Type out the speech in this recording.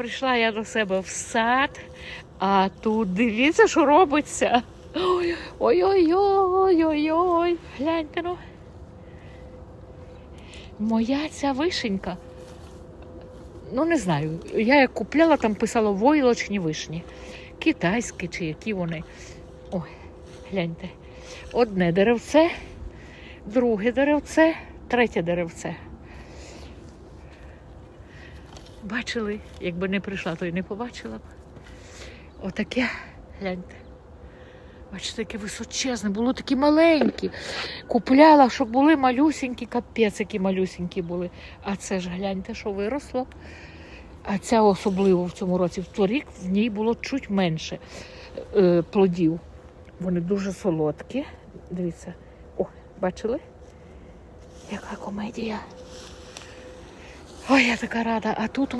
Прийшла я до себе в сад, а тут дивіться, що робиться. Ой, Ой-ой-ой-ой-ой. Гляньте ну. Моя ця вишенька. Ну, не знаю. Я як купляла, там писало войлочні вишні. Китайські чи які вони. Ой, гляньте. Одне деревце, друге деревце, третє деревце. Бачили, якби не прийшла, то й не побачила б. Отаке, гляньте. Бачите, таке височезне, було такі маленькі. Купляла, щоб були малюсінькі, капець, які малюсінькі були. А це ж гляньте, що виросло. А ця особливо в цьому році, в торік в ній було чуть менше е, плодів. Вони дуже солодкі. Дивіться. О, бачили? Яка комедія. Ой, я така рада. А тут